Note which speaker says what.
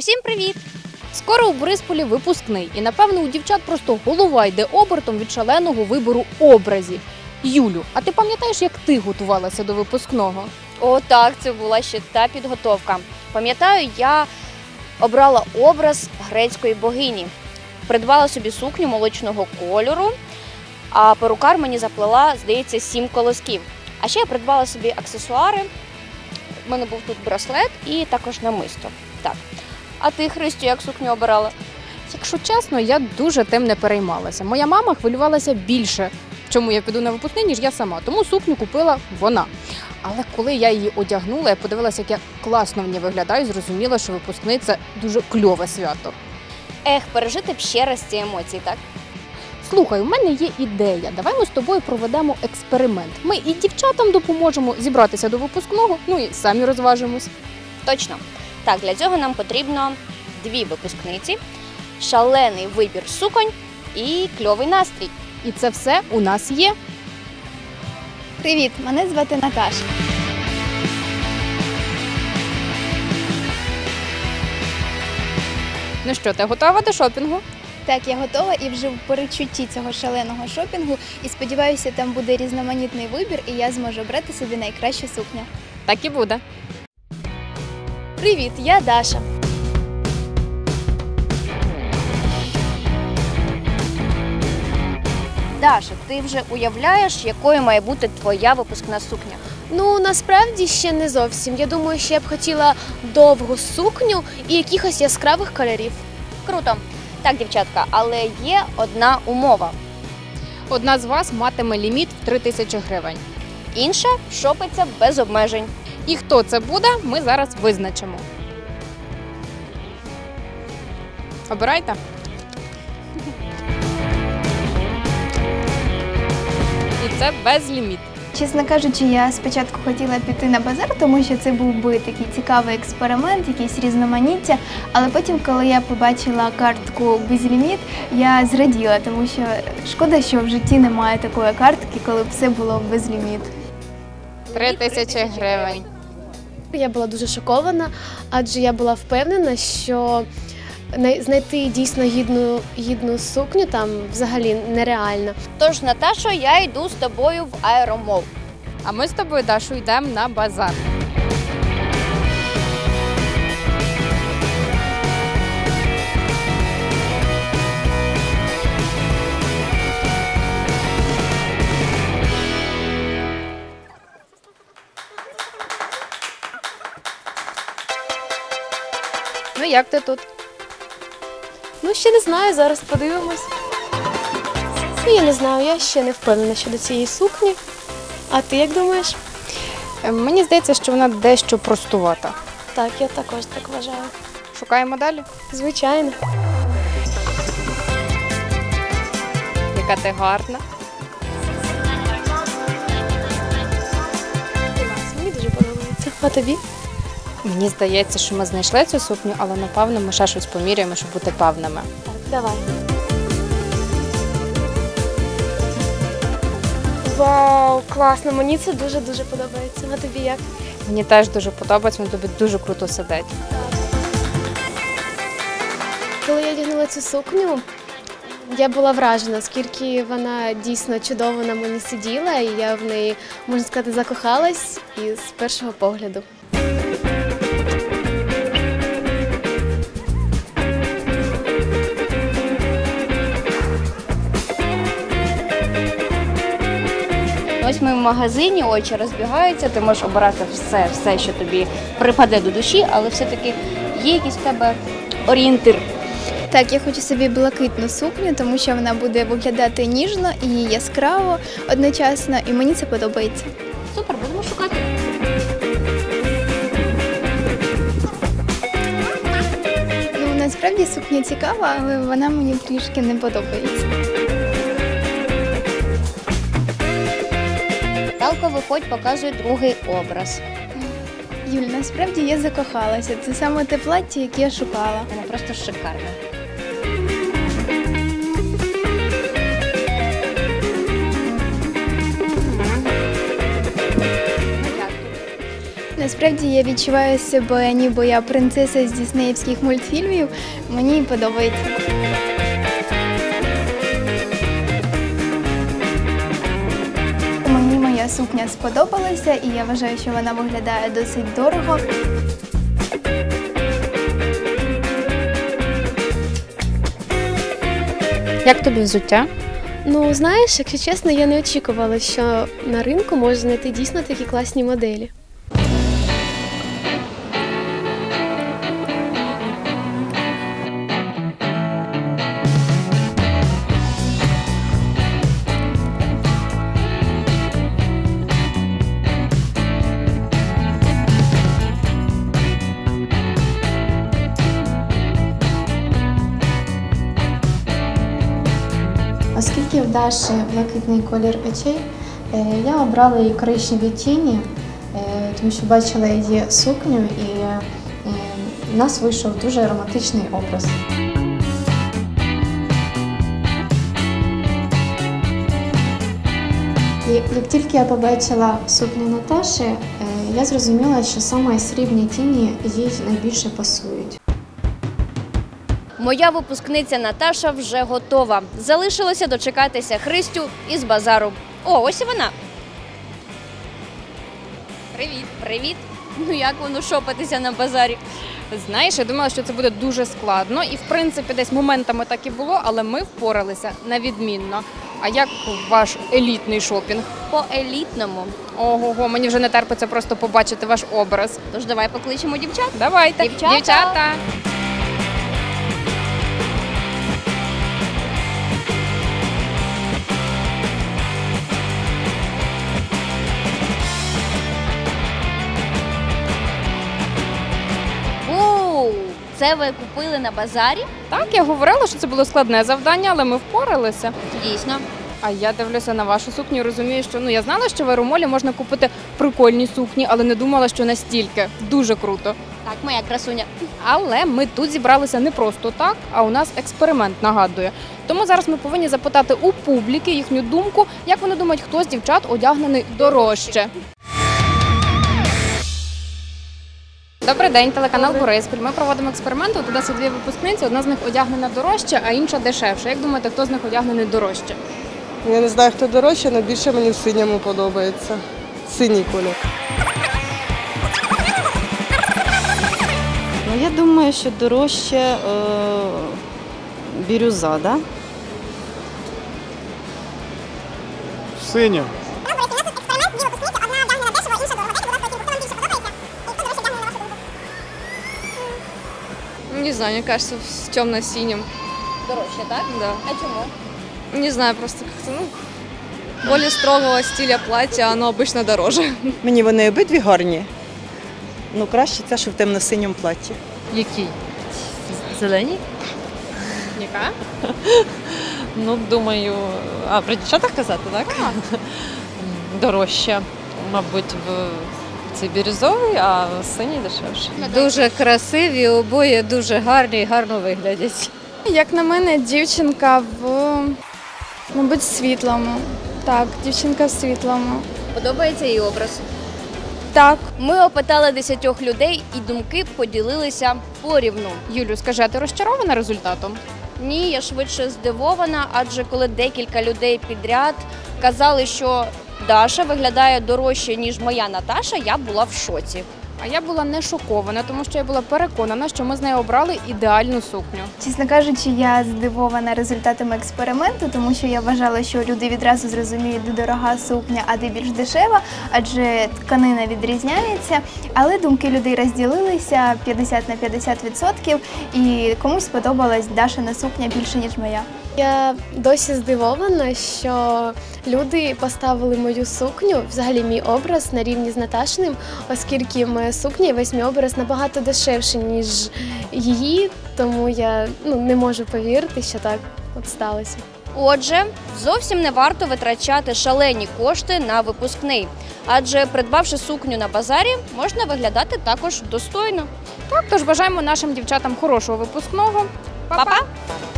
Speaker 1: Усім привіт!
Speaker 2: Скоро у Борисполі випускний, і напевно у дівчат просто голова йде обертом від шаленого вибору образів. Юлю, а ти пам'ятаєш, як ти готувалася до випускного?
Speaker 1: О, так, це була ще та підготовка. Пам'ятаю, я обрала образ грецької богині, придбала собі сукню молочного кольору, а перукар мені заплела, здається, сім колосків. А ще я придбала собі аксесуари. У мене був тут браслет і також намисто. Так. А ти, Христю, як сукню обирала?
Speaker 2: Якщо чесно, я дуже тим не переймалася. Моя мама хвилювалася більше, чому я піду на випускний, ніж я сама. Тому сукню купила вона. Але коли я її одягнула, я подивилася, як я класно в ній виглядаю, і зрозуміла, що випускний це дуже кльове свято.
Speaker 1: Ех, пережити б ще раз ці емоції, так?
Speaker 2: Слухай, у мене є ідея. Давай ми з тобою проведемо експеримент. Ми і дівчатам допоможемо зібратися до випускного, ну і самі розважимось.
Speaker 1: Точно. Так, для цього нам потрібно дві випускниці, шалений вибір суконь і кльовий настрій.
Speaker 2: І це все у нас є.
Speaker 3: Привіт, мене звати Наташа.
Speaker 2: Ну що, ти готова до шопінгу?
Speaker 3: Так, я готова і вже в перечутті цього шаленого шопінгу. І сподіваюся, там буде різноманітний вибір, і я зможу обрати собі найкращу сукню.
Speaker 2: Так і буде.
Speaker 3: Привіт, я Даша.
Speaker 1: Даша, ти вже уявляєш, якою має бути твоя випускна сукня?
Speaker 4: Ну насправді ще не зовсім. Я думаю, що я б хотіла довгу сукню і якихось яскравих кольорів.
Speaker 1: Круто. Так, дівчатка, але є одна умова.
Speaker 2: Одна з вас матиме ліміт в 3 тисячі гривень.
Speaker 1: Інша шопиться без обмежень.
Speaker 2: І хто це буде, ми зараз визначимо. Обирайте. І це безліміт.
Speaker 3: Чесно кажучи, я спочатку хотіла піти на базар, тому що це був би такий цікавий експеримент, якісь різноманіття. Але потім, коли я побачила картку безліміт, я зраділа, тому що шкода, що в житті немає такої картки, коли б все було безліміт.
Speaker 2: 3 тисячі гривень.
Speaker 4: Я була дуже шокована, адже я була впевнена, що знайти дійсно гідну, гідну сукню там взагалі нереально.
Speaker 1: Тож, Наташо, я йду з тобою в аеромов.
Speaker 2: А ми з тобою, Дашу, йдемо на базар. Як ти тут?
Speaker 4: Ну, ще не знаю, зараз подивимось. Ну, я не знаю, я ще не впевнена щодо цієї сукні. А ти як думаєш?
Speaker 2: Е, Мені здається, що вона дещо простувата.
Speaker 4: Так, я також так вважаю.
Speaker 2: Шукаємо далі.
Speaker 4: Звичайно.
Speaker 2: Яка ти гарна.
Speaker 4: Мені дуже подобається. А тобі?
Speaker 2: Мені здається, що ми знайшли цю сукню, але напевно ми ще щось поміряємо, щоб бути певними.
Speaker 4: Так, давай. Вау, класно, мені це дуже-дуже подобається. А тобі як?
Speaker 2: Мені теж дуже подобається, вона тобі дуже круто сидить.
Speaker 4: Коли я одягнула цю сукню, я була вражена, оскільки вона дійсно чудово на мені сиділа, і я в неї, можна сказати, закохалась із першого погляду.
Speaker 1: Ми в магазині, очі розбігаються, ти можеш обирати все, все, що тобі припаде до душі, але все-таки є якийсь в тебе орієнтир.
Speaker 3: Так, я хочу собі блакитну сукню, тому що вона буде виглядати ніжно і яскраво одночасно, і мені це подобається.
Speaker 1: Супер, будемо шукати.
Speaker 3: Ну, насправді сукня цікава, але вона мені трішки не подобається.
Speaker 1: Талко, виходь, показує другий образ.
Speaker 3: Юль, насправді я закохалася. Це саме те плаття, яке я шукала.
Speaker 1: Воно просто шикарне.
Speaker 3: Насправді я відчуваю себе, ніби я принцеса з діснеївських мультфільмів. Мені подобається. Сукня сподобалася, і я вважаю, що вона виглядає досить дорого.
Speaker 2: Як тобі взуття?
Speaker 4: Ну, знаєш, якщо чесно, я не очікувала, що на ринку можна знайти дійсно такі класні моделі.
Speaker 5: Даші блакитний колір очей, е, я обрала її коричневі тіні, е, тому що бачила її сукню і е, в нас вийшов дуже романтичний образ. І як тільки я побачила сукню Наташі, я зрозуміла, що саме срібні тіні їй найбільше пасують.
Speaker 1: Моя випускниця Наташа вже готова. Залишилося дочекатися Христю із базару. О, ось і вона. Привіт, привіт. Ну як воно шопатися на базарі?
Speaker 2: Знаєш, я думала, що це буде дуже складно, і в принципі десь моментами так і було, але ми впоралися на відмінно. А як ваш елітний шопінг?
Speaker 1: По елітному.
Speaker 2: Ого, мені вже не терпиться просто побачити ваш образ.
Speaker 1: Тож давай покличемо дівчат.
Speaker 2: Давайте,
Speaker 1: Дівчата!
Speaker 2: дівчата.
Speaker 1: Це ви купили на базарі?
Speaker 2: Так, я говорила, що це було складне завдання, але ми впоралися.
Speaker 1: Дійсно.
Speaker 2: А я дивлюся на вашу сукню розумію, що ну я знала, що в Аеромолі можна купити прикольні сукні, але не думала, що настільки дуже круто.
Speaker 1: Так, моя красуня.
Speaker 2: Але ми тут зібралися не просто так, а у нас експеримент нагадує. Тому зараз ми повинні запитати у публіки їхню думку, як вони думають, хто з дівчат одягнений дорожче. Добрий день, телеканал Бориспіль. Ми проводимо експеримент. От у нас є дві випускниці. Одна з них одягнена дорожче, а інша дешевше. Як думаєте, хто з них одягнений дорожче?
Speaker 6: Я не знаю, хто дорожче, але більше мені в синьому подобається. Синій колір.
Speaker 7: Ну, я думаю, що дорожче е, бірюза, да?
Speaker 8: Синю.
Speaker 9: Не знаю, мне кажется, в темно-синем.
Speaker 1: Дорожче, так?
Speaker 9: Да.
Speaker 1: А чому?
Speaker 9: Не знаю, просто как-то, ну, более строгого стиля платья, оно обычно дороже.
Speaker 10: Мені вони обидві гарні. Ну, краще це, що в темно-синьому платі.
Speaker 11: Який? Зелені?
Speaker 2: Яка?
Speaker 11: Ну, думаю, а про дівчатах казати, так? Дорожче, мабуть, в цей бірюзовий, а синій дешевше.
Speaker 9: Дуже красиві, обоє дуже гарні і гарно виглядять.
Speaker 3: Як на мене, дівчинка в, мабуть, світлому. Так, дівчинка в світлому.
Speaker 1: Подобається її образ.
Speaker 3: Так.
Speaker 1: Ми опитали десятьох людей і думки поділилися порівну.
Speaker 2: Юлю, скажи, а ти розчарована результатом?
Speaker 1: Ні, я швидше здивована, адже коли декілька людей підряд казали, що Даша виглядає дорожче, ніж моя Наташа, я була в шоці.
Speaker 2: А я була не шокована, тому що я була переконана, що ми з нею обрали ідеальну сукню.
Speaker 3: Чесно кажучи, я здивована результатами експерименту, тому що я вважала, що люди відразу зрозуміють, де дорога сукня, а де більш дешева, адже тканина відрізняється. Але думки людей розділилися 50 на 50%, і комусь сподобалась Дашина сукня більше, ніж моя.
Speaker 4: Я досі здивована, що люди поставили мою сукню, взагалі мій образ на рівні з Наташиним, оскільки моя сукня і весь мій образ набагато дешевше, ніж її, тому я ну, не можу повірити, що так от сталося.
Speaker 1: Отже, зовсім не варто витрачати шалені кошти на випускний, адже придбавши сукню на базарі, можна виглядати також достойно.
Speaker 2: Так, тож бажаємо нашим дівчатам хорошого випускного. Па-па!
Speaker 1: Па-па!